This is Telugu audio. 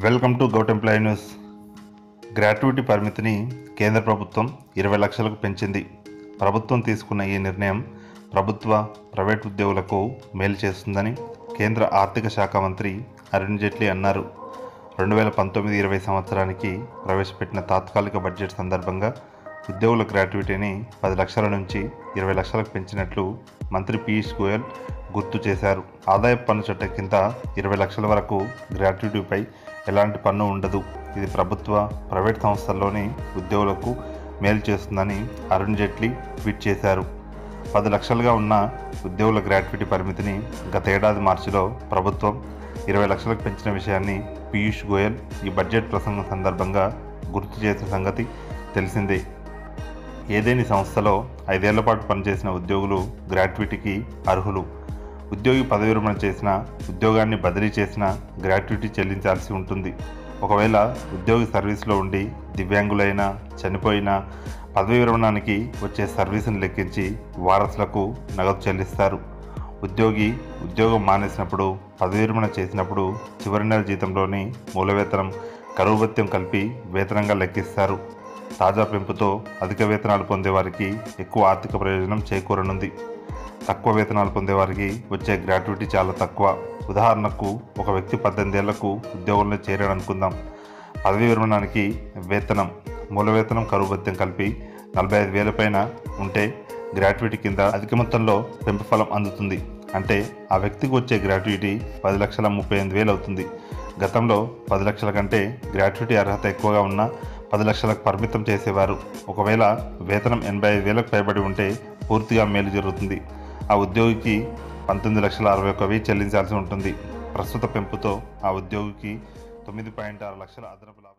Welcome to govt employee news. Gratuity పరిమితిని కేంద్ర ప్రభుత్వం ఇరవై లక్షలకు పెంచింది. ప్రభుత్వం తీసుకున్న ఈ నిర్ణయం ప్రభుత్వ ప్రైవేట్ ఉద్యోగులకు మేలు చేస్తుందని కేంద్ర ఆర్థిక శాఖ మంత్రి అరుణ్ జైట్లీ అన్నారు. రెండు వేల పంతొమ్మిది ఇరవై సంవత్సరానికి ప్రవేశపెట్టిన తాత్కాలిక బడ్జెట్ సందర్భంగా ఉద్యోగుల గ్రాట్యుటీని పది లక్షల నుంచి ఇరవై లక్షలకు పెంచినట్లు మంత్రి పీయూష్ గోయల్ గుర్తు చేశారు. ఆదాయపు పన్ను చట్టం కింద ఇరవై లక్షల వరకు గ్రాట్యుటీపై ఎలాంటి పన్ను ఉండదు. ఇది ప్రభుత్వ ప్రైవేట్ సంస్థల్లోని ఉద్యోగులకు మేలు చేస్తుందని అరుణ్ జైట్లీ ట్వీట్ చేశారు. పది లక్షలుగా ఉన్న ఉద్యోగుల గ్రాట్యుటీ పరిమితిని గత ఏడాది మార్చిలో ప్రభుత్వం ఇరవై లక్షలకు పెంచిన విషయాన్ని పీయూష్ గోయల్ ఈ బడ్జెట్ ప్రసంగం సందర్భంగా గుర్తు చేసిన సంగతి తెలిసిందే. ఏదేని సంస్థలో ఐదేళ్ళ పాటు పనిచేసిన ఉద్యోగులు గ్రాట్యుటీకి అర్హులు. ఉద్యోగి పదవి విరమణ చేసిన ఉద్యోగాన్ని బదిలీ చేసిన గ్రాట్యుటీ చెల్లించాల్సి ఉంటుంది. ఒకవేళ ఉద్యోగి సర్వీస్లో ఉండి దివ్యాంగులైనా చనిపోయిన పదవి విరమణానికి వచ్చే సర్వీసును లెక్కించి వారసులకు నగదు చెల్లిస్తారు. ఉద్యోగి ఉద్యోగం మానేసినప్పుడు పదవి విరమణ చేసినప్పుడు చివరి నెల జీతంలోని మూలవేతనం కరువు భత్యం కలిపి వేతనంగా లెక్కిస్తారు. తాజా పెంపుతో అధిక వేతనాలు పొందేవారికి ఎక్కువ ఆర్థిక ప్రయోజనం చేకూరనుంది. తక్కువ వేతనాలు పొందేవారికి వచ్చే గ్రాట్యుటీ చాలా తక్కువ. ఉదాహరణకు ఒక వ్యక్తి పద్దెనిమిది ఏళ్ళకు ఉద్యోగంలో చేరాడనుకుందాం. పదవీ విరమణానికి వేతనం మూల వేతనం కరువు భత్యం కలిపి నలభై ఐదు వేల పైన ఉంటే గ్రాట్యుటీ కింద అధిక మొత్తంలో పెంపు ఫలం అందుతుంది. అంటే ఆ వ్యక్తికి వచ్చే గ్రాట్యుటీ పది లక్షల ముప్పై ఎనిమిది వేలు అవుతుంది. గతంలో పది లక్షల కంటే గ్రాట్యుటీ అర్హత ఎక్కువగా ఉన్న పది లక్షలకు పరిమితం చేసేవారు. ఒకవేళ వేతనం ఎనభై ఐదు వేలకు పైబడి ఉంటే పూర్తిగా మేలు జరుగుతుంది. ఆ ఉద్యోగికి పంతొమ్మిది లక్షల అరవై ఒక్క వెయ్యి చెల్లించాల్సి ఉంటుంది. ప్రస్తుత పెంపుతో ఆ ఉద్యోగికి తొమ్మిది పాయింట్ ఆరు లక్షల అదనపు లాభం